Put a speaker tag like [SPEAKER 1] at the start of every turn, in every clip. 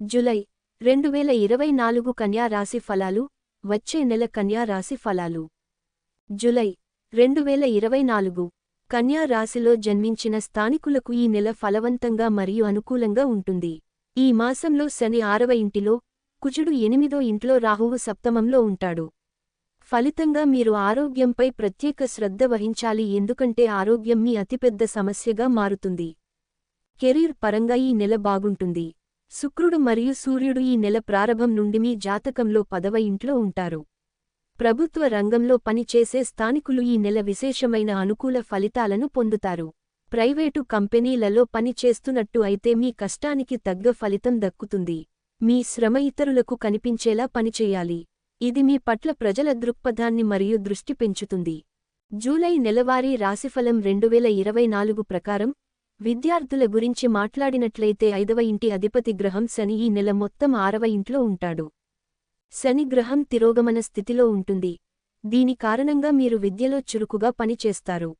[SPEAKER 1] July రెండు వేల ఇరవై నాలుగు కన్యారాశి ఫలాలు వచ్చే నెల కన్యా రాశి ఫలాలు. జులై రెండు వేల ఇరవై నాలుగు కన్యా రాశిలో జన్మించిన స్థానికులకు ఈ నెల ఫలవంతంగా మరియు అనుకూలంగా ఉంటుంది. ఈ మాసంలో శని ఆరవ ఇంటిలో కుజుడు ఎనిమిదో ఇంట్లో రాహువు సప్తమంలో ఉంటాడు. ఫలితంగా మీరు ఆరోగ్యంపై ప్రత్యేక శ్రద్ధ వహించాలి ఎందుకంటే ఆరోగ్యం మీ అతిపెద్ద సమస్యగా మారుతుంది. కెరీర్ పరంగా ఈ నెల బాగుంటుంది. శుక్రుడు మరియు సూర్యుడు ఈ నెల ప్రారంభం నుండి మీ జాతకంలో పదవ ఇంట్లో ఉంటారు. ప్రభుత్వ రంగంలో పనిచేసే స్థానికులు ఈ నెల విశేషమైన అనుకూల ఫలితాలను పొందుతారు. ప్రైవేటు కంపెనీలలో పనిచేస్తున్నట్టు అయితే మీ కష్టానికి తగ్గ ఫలితం దక్కుతుంది. మీ శ్రమ ఇతరులకు కనిపించేలా పనిచేయాలి ఇది మీ పట్ల ప్రజల దృక్పథాన్ని మరియు దృష్టి పెంచుతుంది. జూలై నెలవారీ రాశిఫలం రెండువేల ఇరవై నాలుగు ప్రకారం విద్యార్థుల గురించి మాట్లాడినట్లయితే ఐదవ ఇంటి అధిపతి గ్రహం శని ఈ నెల మొత్తం ఆరవ ఇంట్లో ఉంటాడు. శని గ్రహం తిరోగమన స్థితిలో ఉంటుంది. దీని కారణంగా మీరు విద్యలో చురుకుగా పనిచేస్తారు.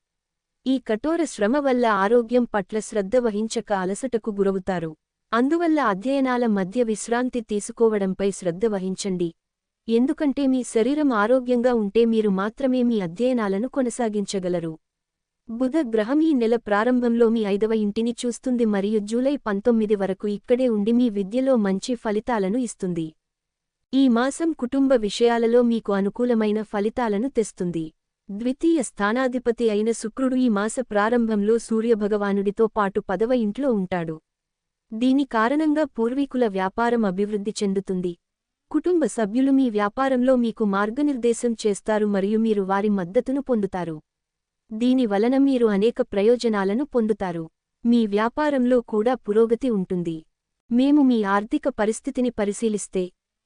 [SPEAKER 1] ఈ కఠోర శ్రమ వల్ల ఆరోగ్యం పట్ల శ్రద్ధ వహించక అలసటకు గురవుతారు. అందువల్ల అధ్యయనాల మధ్య విశ్రాంతి తీసుకోవడంపై శ్రద్ధ వహించండి. ఎందుకంటే మీ శరీరం ఆరోగ్యంగా ఉంటే మీరు మాత్రమే మీ అధ్యయనాలను కొనసాగించగలరు. బుధ గ్రహం ఈ నెల ప్రారంభంలో మీ ఐదవ ఇంటిని చూస్తుంది మరియు జూలై పంతొమ్మిది వరకు ఇక్కడే ఉండి మీ విద్యలో మంచి ఫలితాలను ఇస్తుంది. ఈ మాసం కుటుంబ విషయాలలో మీకు అనుకూలమైన ఫలితాలను తెస్తుంది. ద్వితీయ స్థానాధిపతి అయిన శుక్రుడు ఈ మాస ప్రారంభంలో సూర్యభగవానుడితో పాటు పదవ ఇంట్లో ఉంటాడు. దీని కారణంగా పూర్వీకుల వ్యాపారం అభివృద్ధి చెందుతుంది. కుటుంబ సభ్యులు మీ వ్యాపారంలో మీకు మార్గనిర్దేశం చేస్తారు మరియు మీరు వారి మద్దతును పొందుతారు. దీని వలన మీరు అనేక ప్రయోజనాలను పొందుతారు. మీ వ్యాపారంలో కూడా పురోగతి ఉంటుంది. మేము మీ ఆర్థిక పరిస్థితిని పరిశీలిస్తే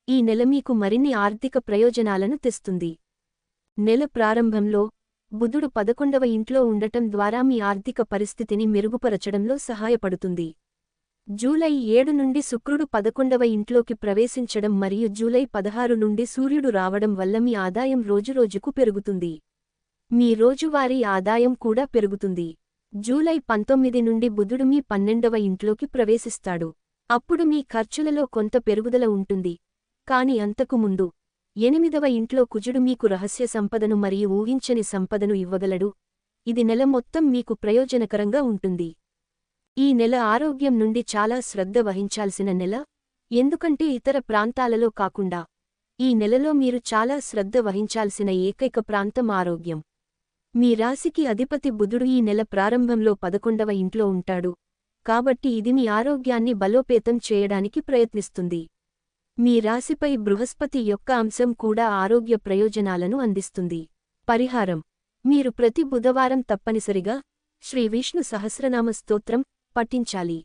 [SPEAKER 1] ఈ నెల మీకు మరిన్ని ఆర్థిక ప్రయోజనాలను తెస్తుంది. నెల ప్రారంభంలో బుధుడు పదకొండవ ఇంట్లో ఉండటం ద్వారా మీ ఆర్థిక పరిస్థితిని మెరుగుపరచడంలో సహాయపడుతుంది. జూలై ఏడు నుండి శుక్రుడు పదకొండవ ఇంట్లోకి ప్రవేశించడం మరియు జూలై పదహారు నుండి సూర్యుడు రావడం వల్ల మీ ఆదాయం రోజురోజుకు పెరుగుతుంది. మీ రోజువారీ ఆదాయం కూడా పెరుగుతుంది. జూలై పంతొమ్మిది నుండి బుధుడు మీ పన్నెండవ ఇంట్లోకి ప్రవేశిస్తాడు. అప్పుడు మీ ఖర్చులలో కొంత పెరుగుదల ఉంటుంది. కాని అంతకు ముందు ఎనిమిదవ ఇంట్లో కుజుడు మీకు రహస్య సంపదను మరియు ఊహించని సంపదను ఇవ్వగలడు. ఇది నెల మొత్తం మీకు ప్రయోజనకరంగా ఉంటుంది. ఈ నెల ఆరోగ్యం నుండి చాలా శ్రద్ధ వహించాల్సిన నెల ఎందుకంటే ఇతర ప్రాంతాలలో కాకుండా ఈ నెలలో మీరు చాలా శ్రద్ధ వహించాల్సిన ఏకైక ప్రాంతం ఆరోగ్యం. మీ రాశికి అధిపతి బుధుడు ఈ నెల ప్రారంభంలో పదకొండవ ఇంట్లో ఉంటాడు. కాబట్టి ఇది మీ ఆరోగ్యాన్ని బలోపేతం చేయడానికి ప్రయత్నిస్తుంది. మీ రాశిపై బృహస్పతి యొక్క అంశం కూడా ఆరోగ్య ప్రయోజనాలను అందిస్తుంది. పరిహారం. మీరు ప్రతి బుధవారం తప్పనిసరిగా శ్రీ విష్ణు సహస్రనామ స్తోత్రం పఠించాలి.